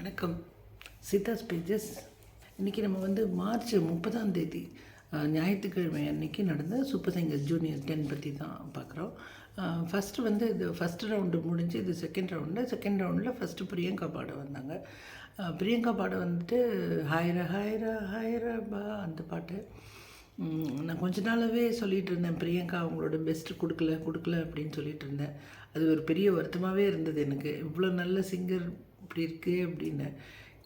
வணக்கம். சீதா பேஜஸ். இன்றைக்கி நம்ம வந்து மார்ச் முப்பதாம் தேதி ஞாயிற்றுக்கிழமை அன்னைக்கு நடந்த சூப்பர் சிங்கர் ஜூனியர் டென் பற்றி தான் பார்க்குறோம் ஃபஸ்ட்டு வந்து இது ஃபஸ்ட் ரவுண்டு முடிஞ்சு இது செகண்ட் ரவுண்டு செகண்ட் ரவுண்டில் ஃபஸ்ட்டு பிரியங்கா பாட வந்தாங்க. பிரியங்கா பாட வந்துட்டு ஹாயிரா ஹாயிரா ஹாயிரா பா அந்த பாட்டு. நான் கொஞ்ச நாளாகவே சொல்லிகிட்டு இருந்தேன் பிரியங்கா அவங்களோட பெஸ்ட்டு கொடுக்கல கொடுக்கல அப்படின்னு சொல்லிகிட்டு இருந்தேன். அது ஒரு பெரிய வருத்தமாகவே இருந்தது எனக்கு. இவ்வளோ நல்ல சிங்கர் இப்படி இருக்குது அப்படின்னு.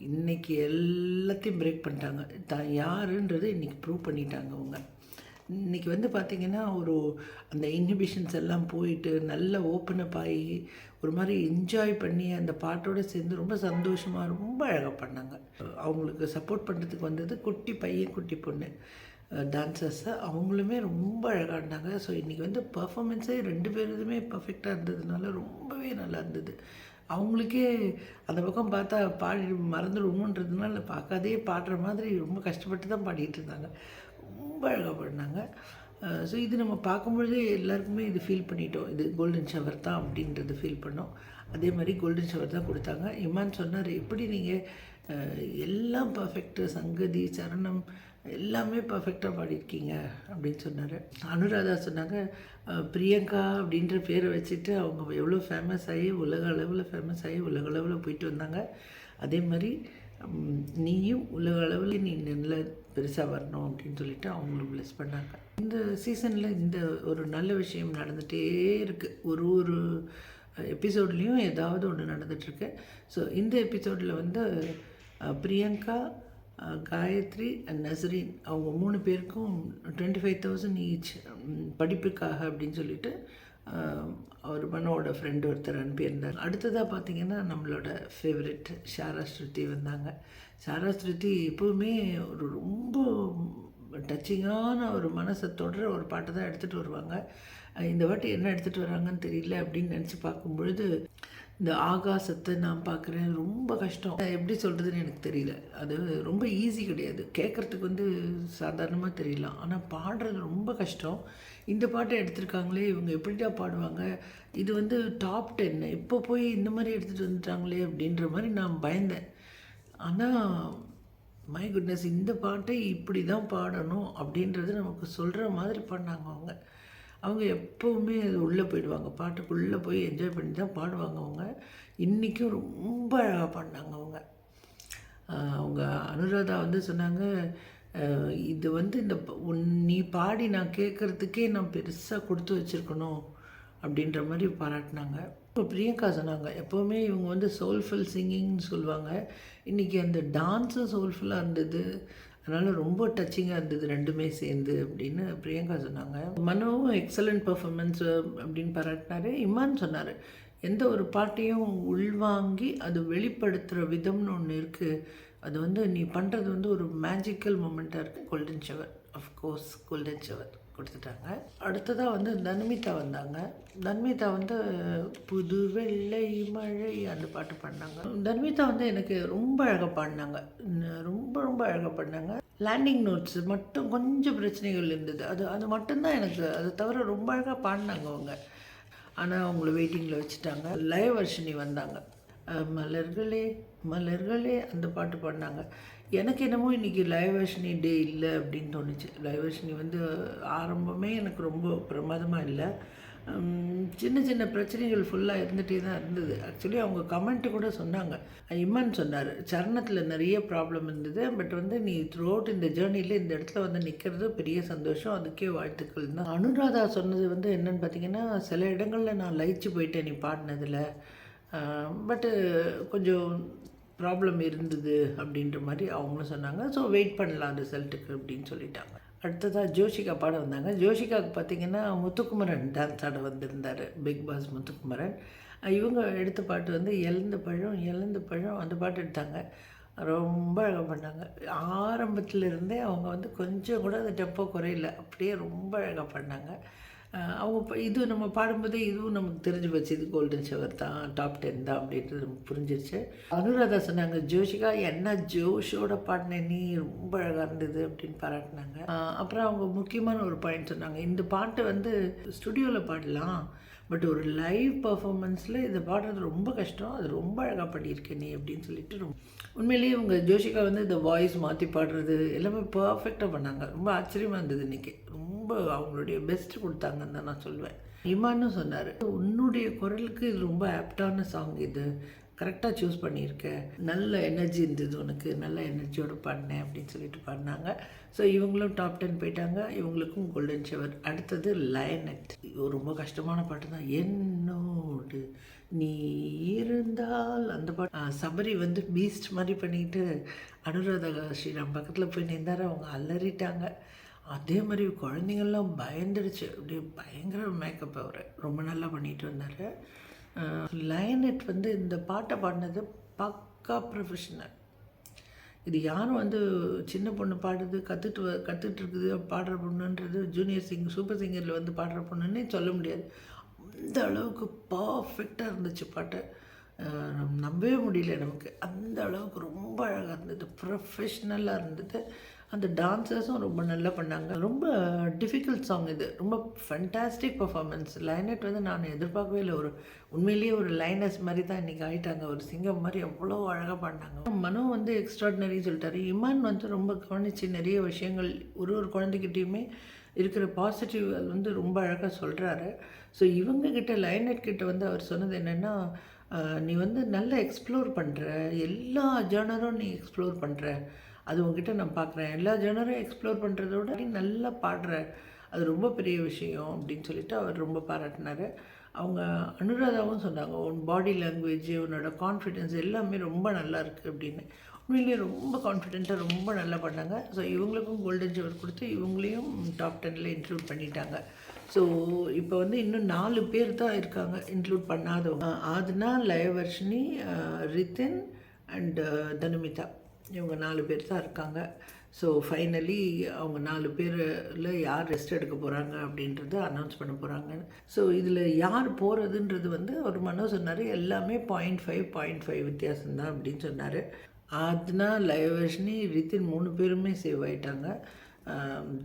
இன்றைக்கி எல்லாத்தையும் பிரேக் பண்ணிட்டாங்க. தான் யாருன்றதை இன்னைக்கு ப்ரூவ் பண்ணிட்டாங்க அவங்க. இன்னைக்கு வந்து பார்த்திங்கன்னா ஒரு அந்த இன்ஹிபிஷன்ஸ் எல்லாம் போயிட்டு நல்ல ஓப்பன் அப் ஆகி ஒரு மாதிரி என்ஜாய் பண்ணி அந்த பாட்டோடு சேர்ந்து ரொம்ப சந்தோஷமாக ரொம்ப அழகாக பண்ணாங்க. அவங்களுக்கு சப்போர்ட் பண்ணுறதுக்கு வந்தது குட்டி பையன் குட்டி பொண்ணு. டான்சர்ஸை அவங்களுமே ரொம்ப அழகாக இருந்தாங்க ஸோ இன்றைக்கி வந்து பர்ஃபார்மன்ஸே ரெண்டு பேருதுமே பர்ஃபெக்டாக இருந்ததுனால ரொம்பவே நல்லா இருந்தது. அவங்களுக்கே அந்த பக்கம் பார்த்தா பாடி மறந்துடுவோன்றதுனால பார்க்காதே பாடுற மாதிரி ரொம்ப கஷ்டப்பட்டு தான் பாடிட்டு இருந்தாங்க. ரொம்ப அழகாக பாடினாங்க. ஸோ இது நம்ம பார்க்கும்பொழுதே எல்லாருக்குமே இது ஃபீல் பண்ணிட்டோம். இது கோல்டன் ஷவர் தான் அப்படின்றது ஃபீல் பண்ணோம். அதே மாதிரி கோல்டன் ஷவர் தான் கொடுத்தாங்க. இமான் சொன்னார் எப்படி நீங்கள் எல்லாம் பர்ஃபெக்ட்டு சங்கதி சரணம் எல்லாமே பர்ஃபெக்டாக பாடியிருக்கீங்க அப்படின்னு சொன்னார். அனுராதா சொன்னாங்க பிரியங்கா அப்படின்ற பேரை வச்சுட்டு அவங்க எவ்வளோ ஃபேமஸ் ஆகி உலக அளவில் ஃபேமஸ் ஆகி உலக அளவில் போயிட்டு வந்தாங்க. அதே மாதிரி நீயும் உலக அளவில் நீ நல்ல பெருசாக வரணும் அப்படின்னு சொல்லிட்டு அவங்களும் ப்ளஸ் பண்ணாங்க. இந்த சீசனில் இந்த ஒரு நல்ல விஷயம் நடந்துகிட்டே இருக்குது ஒரு ஒரு எபிசோட்லேயும் ஏதாவது ஒன்று நடந்துகிட்ருக்கு ஸோ இந்த எபிசோடில் வந்து பிரியங்கா காயத்ரி அண்ட் நசரீன் அவங்க மூணு பேருக்கும் டுவெண்ட்டி ஃபைவ் தௌசண்ட் ஈச் படிப்புக்காக அப்படின்னு சொல்லிட்டு அவர் மனோட ஃப்ரெண்டு ஒருத்தர் அனுப்பியிருந்தார். அடுத்ததாக பார்த்தீங்கன்னா நம்மளோட ஃபேவரெட் ஷாரா ஸ்ருதி வந்தாங்க. ஷாரா ஸ்ருதி எப்போவுமே ஒரு ரொம்ப டச்சிங்கான ஒரு மனசை தொடர ஒரு பாட்டை தான் எடுத்துகிட்டு வருவாங்க. இந்த வாட்டி என்ன எடுத்துகிட்டு வராங்கன்னு தெரியல அப்படின்னு நினச்சி பார்க்கும் பொழுது இந்த ஆகாசத்தை நான் பார்க்குறேன் ரொம்ப கஷ்டம். எப்படி சொல்கிறதுன்னு எனக்கு தெரியல. அது ரொம்ப ஈஸி கிடையாது. கேட்குறதுக்கு வந்து சாதாரணமாக தெரியலாம் ஆனால் பாடுறது ரொம்ப கஷ்டம். இந்த பாட்டை எடுத்திருக்காங்களே இவங்க எப்படிடா பாடுவாங்க? இது வந்து டாப் டென் இப்போ போய் இந்த மாதிரி எடுத்துகிட்டு வந்துட்டாங்களே அப்படின்ற மாதிரி நான் பயந்தேன். ஆனால் மை குட்னஸ் இந்த பாட்டை இப்படி தான் பாடணும் அப்படின்றது நமக்கு சொல்கிற மாதிரி பண்ணாங்க அவங்க. அவங்க எப்போவுமே அது உள்ளே போயிடுவாங்க. பாட்டுக்குள்ளே போய் என்ஜாய் பண்ணி தான் பாடுவாங்க அவங்க. இன்றைக்கும் ரொம்ப அழகாக பாடினாங்க அவங்க. அவங்க அனுராதா வந்து சொன்னாங்க இது வந்து இந்த நீ பாடி நான் கேட்குறதுக்கே நான் பெருசாக கொடுத்து வச்சுருக்கணும் அப்படின்ற மாதிரி பாராட்டினாங்க. இப்போ பிரியங்கா சொன்னாங்க எப்போவுமே இவங்க வந்து சோல்ஃபுல் சிங்கிங்னு சொல்லுவாங்க. இன்றைக்கி அந்த டான்ஸும் சோல்ஃபுல்லாக இருந்தது. அதனால் ரொம்ப டச்சிங்காக இருந்தது ரெண்டுமே சேர்ந்து அப்படின்னு பிரியங்கா சொன்னாங்க. மனோவும் எக்ஸலண்ட் பர்ஃபார்மன்ஸ் அப்படின்னு பாராட்டினாரு. இமான் சொன்னார் எந்த ஒரு பாட்டையும் உள்வாங்கி அது வெளிப்படுத்துகிற விதம்னு ஒன்று இருக்குது அது வந்து நீ பண்ணுறது வந்து ஒரு மேஜிக்கல் மூமெண்ட்டாக இருக்குது golden shower of course golden shower கொடுத்துட்டாங்க. அடுத்ததாக வந்து தன்மிதா வந்தாங்க. தன்மிதா வந்து புது வெள்ளை மழை அந்த பாட்டு பாடினாங்க. தன்மிதா வந்து எனக்கு ரொம்ப அழகாக பாடினாங்க. ரொம்ப ரொம்ப அழகாக பாடினாங்க. லேண்டிங் நோட்ஸ் மட்டும் கொஞ்சம் பிரச்சனைகள் இருந்தது. அது அது மட்டும்தான் எனக்கு அதை தவிர ரொம்ப அழகாக பாடினாங்க அவங்க. ஆனால் அவங்கள வெயிட்டிங்கில் வச்சுட்டாங்க. லைவ் வர்ஷனி வந்தாங்க. மலர்களே மலர்களே அந்த பாட்டு பாடினாங்க. எனக்கு என்னமோ இன்றைக்கி லைவர்ஷினி டே இல்லை அப்படின்னு தோணுச்சு. லைவர்ஷினி வந்து ஆரம்பமே எனக்கு ரொம்ப பிரமாதமாக இல்லை. சின்ன சின்ன பிரச்சனைகள் ஃபுல்லாக இருந்துகிட்டே தான் இருந்தது. ஆக்சுவலி அவங்க கமெண்ட்டு கூட சொன்னாங்க. இம்மன் சொன்னார் சரணத்தில் நிறைய ப்ராப்ளம் இருந்தது. பட் வந்து நீ த்ரூ அவுட் இந்த ஜேர்னியில் இந்த இடத்துல வந்து நிற்கிறது பெரிய சந்தோஷம். அதுக்கே வாழ்த்துக்கள் தான். அனுராதா சொன்னது வந்து என்னன்னு பார்த்தீங்கன்னா சில இடங்களில் நான் லயிச்சு போயிட்டேன் நீ பாடினதில். பட்டு கொஞ்சம் ப்ராப்ளம் இருந்தது அப்படின்ற மாதிரி அவங்களும் சொன்னாங்க. ஸோ வெயிட் பண்ணலாம் ரிசல்ட்டுக்கு அப்படின்னு சொல்லிட்டாங்க. அடுத்ததாக ஜோஷிகா பாட வந்தாங்க. ஜோஷிகாவுக்கு பார்த்தீங்கன்னா முத்துக்குமரன் டான்ஸ் ஆட வந்திருந்தார். Big boss Muthukumaran. இவங்க எடுத்த பாட்டு வந்து இழந்த பழம் இழந்த பழம் அந்த பாட்டு எடுத்தாங்க. ரொம்ப அழகாக பண்ணாங்க ஆரம்பத்தில் இருந்தே அவங்க வந்து கொஞ்சம் கூட அந்த டெப்போ குறையல. அப்படியே ரொம்ப அழகாக பண்ணாங்க அவங்க இது நம்ம பாடும்போதே இதுவும் நமக்கு தெரிஞ்சு போச்சு. இது கோல்டன் ஷவர் தான் டாப் டென் தான் அப்படின்றது நமக்கு புரிஞ்சிருச்சு. அனுராதா சொன்னாங்க ஜோஷிகா என்ன ஜோஷோட பாடின நீ ரொம்ப அழகாக இருந்தது அப்படின்னு பாராட்டினாங்க. அப்புறம் அவங்க முக்கியமான ஒரு பாயிண்ட் சொன்னாங்க. இந்த பாட்டை வந்து ஸ்டுடியோவில் பாடலாம். பட் ஒரு லைவ் பர்ஃபார்மன்ஸில் இதை பாடுறது ரொம்ப கஷ்டம். அது ரொம்ப அழகாக பண்ணியிருக்கேன் நீ அப்படின்னு சொல்லிட்டு ரொம்ப உண்மையிலேயே இவங்க ஜோஷிகா வந்து இந்த வாய்ஸ் மாற்றி பாடுறது எல்லாமே பர்ஃபெக்டாக பண்ணாங்க. ரொம்ப ஆச்சரியமாக இருந்தது இன்றைக்கி ரொம்ப அவங்களுடைய பெஸ்ட் கொடுத்தாங்கன்னு தான் நான் சொல்லுவேன் இமானும் சொன்னார் உன்னுடைய குரலுக்கு இது ரொம்ப ஆப்டான சாங் இது. கரெக்டாக சூஸ் பண்ணியிருக்க. நல்ல எனர்ஜி இருந்தது உனக்கு. நல்ல எனர்ஜியோடு பண்ணேன் அப்படின்னு சொல்லிட்டு பாடினாங்க. ஸோ இவங்களும் டாப் டென் போயிட்டாங்க. இவங்களுக்கும் கோல்டன் ஷவர் அடுத்தது லயனட் ரொம்ப கஷ்டமான பாட்டு தான். என்னோடு நீ இருந்தால் அந்த பாட்டு. சபரி வந்து பீஸ்ட் மாதிரி பண்ணிட்டு அனுராதா ஸ்ரீராம் பக்கத்தில் போய் நின்றார் அவங்க அலறிட்டாங்க. அதே மாதிரி குழந்தைங்கள்லாம் பயந்துடுச்சு அப்படியே பயங்கர மேக்கப் அவர். ரொம்ப நல்லா பண்ணிட்டு வந்தார். லயனட் வந்து இந்த பாட்டை பாடினது பக்கா ப்ரொஃபஷனல் இது யாரும் வந்து சின்ன பொண்ணு பாடுது கற்றுட்டு வ கற்றுட்டு இருக்குது பாடுற பொண்ணுன்றது ஜூனியர் சிங் சூப்பர் சிங்கரில் வந்து பாடுற பொண்ணுன்னே சொல்ல முடியாது. அந்த அளவுக்கு பர்ஃபெக்டாக இருந்துச்சு பாட்டு. நம்பவே முடியல நமக்கு. அந்த அளவுக்கு ரொம்ப அழகாக இருந்தது. ப்ரொஃபஷ்னலாக இருந்தது. அந்த டான்சர்ஸும் ரொம்ப நல்லா பண்ணாங்க. ரொம்ப டிஃபிகல்ட் சாங் இது. ரொம்ப ஃபண்டாஸ்டிக் பர்ஃபார்மன்ஸ் லைனட் வந்து நான் எதிர்பார்க்கவே இல்லை. ஒரு உண்மையிலேயே ஒரு லைனஸ் மாதிரி தான் இன்றைக்கி ஆயிட்டாங்க. ஒரு சிங்கம் மாதிரி அவ்வளோ அழகாக பாடினாங்க. மனோ வந்து எக்ஸ்ட்ராடினரி சொல்லிட்டாரு. இமான் வந்து ரொம்ப கவனித்து நிறைய விஷயங்கள் ஒரு ஒரு குழந்தைகிட்டையுமே இருக்கிற பாசிட்டிவ் வந்து ரொம்ப அழகாக சொல்கிறாரு ஸோ இவங்கக்கிட்ட லைனட் கிட்ட வந்து அவர் சொன்னது என்னென்னா நீ வந்து நல்லா எக்ஸ்ப்ளோர் பண்ணுற எல்லா ஜேர்னரும் நீ எக்ஸ்ப்ளோர் பண்ணுற அது உங்ககிட்ட நான் பார்க்குறேன். எல்லா ஜேர்னரும் எக்ஸ்ப்ளோர் பண்ணுறதோட நீ நல்லா பாடுற. அது ரொம்ப பெரிய விஷயம் அப்படின்னு சொல்லிட்டு அவர் ரொம்ப பாராட்டினார். அவங்க அனுராதாவும் சொன்னாங்க உன் பாடி லாங்குவேஜ் உன்னோட கான்ஃபிடென்ஸ் எல்லாமே ரொம்ப நல்லா இருக்குது அப்படின்னு. உண்மையிலேயே ரொம்ப கான்ஃபிடென்ட்டாக ரொம்ப நல்லா பண்ணாங்க. ஸோ இவங்களுக்கும் கோல்டன் ஜவர் கொடுத்து இவங்களையும் டாப் டெனில் இன்க்ளூட் பண்ணிட்டாங்க. ஸோ இப்போ வந்து இன்னும் நாலு பேர் தான் இருக்காங்க இன்க்ளூட் பண்ணாதவங்க. ஆதுனா லயவர்ஷினி ரித்தின் அண்ட் தனுமிதா. இவங்க நாலு பேர் தான் இருக்காங்க. ஸோ ஃபைனலி அவங்க நாலு பேரில் யார் ரெஸ்ட் எடுக்க போகிறாங்க அப்படின்றத அனௌன்ஸ் பண்ண போகிறாங்க ஸோ இதில் யார் போகிறதுன்றது வந்து ஒரு மனோ சொன்னார். எல்லாமே பாயிண்ட் ஃபைவ் பாயிண்ட் ஃபைவ் வித்தியாசம்தான் அப்படின்னு சொன்னார். ஆத்னா லயவர்ஷினி ரித்தின் மூணு பேருமே சேவ் ஆகிட்டாங்க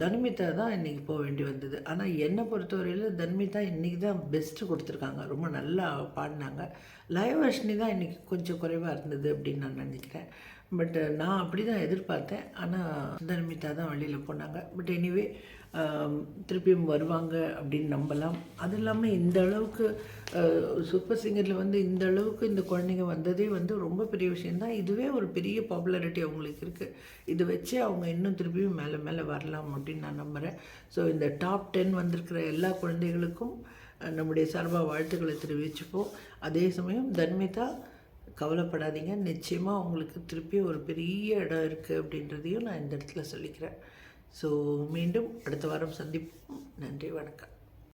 தன்மிதா தான் இன்றைக்கி போக வேண்டி வந்தது. ஆனால் என்னை பொறுத்தவரையில் தன்மிதா இன்றைக்கி தான் பெஸ்ட்டு கொடுத்துருக்காங்க. ரொம்ப நல்லா பாடினாங்க. லயவர்ஷினி தான் இன்றைக்கி கொஞ்சம் குறைவாக இருந்தது அப்படின்னு நான் நினைக்கிறேன். பட் நான் அப்படி தான் எதிர்பார்த்தேன். ஆனால் தர்மிதா தான் வெளியில் போனாங்க. பட் எனிவே திருப்பியும் வருவாங்க அப்படின்னு நம்பலாம். அது இல்லாமல் இந்த அளவுக்கு சூப்பர் சிங்கரில் வந்து இந்த அளவுக்கு இந்த குழந்தைங்க வந்ததே வந்து ரொம்ப பெரிய விஷயந்தான் இதுவே ஒரு பெரிய பாப்புலாரிட்டி அவங்களுக்கு இருக்குது இதை வச்சு அவங்க இன்னும் திருப்பியும் மேலே மேலே வரலாம் அப்படின்னு நான் நம்புகிறேன் ஸோ இந்த டாப் டென் வந்திருக்கிற எல்லா குழந்தைகளுக்கும் நம்முடைய சார்பாக வாழ்த்துக்களை தெரிவிச்சுப்போம். அதே சமயம் தன்மிதா கவலைப்படாதீங்க. நிச்சயமாக உங்களுக்கு திருப்பி ஒரு பெரிய இடம் இருக்குது அப்படின்றதையும் நான் இந்த இடத்துல சொல்லிக்கிறேன். ஸோ மீண்டும் அடுத்த வாரம் சந்திப்போம். நன்றி வணக்கம்.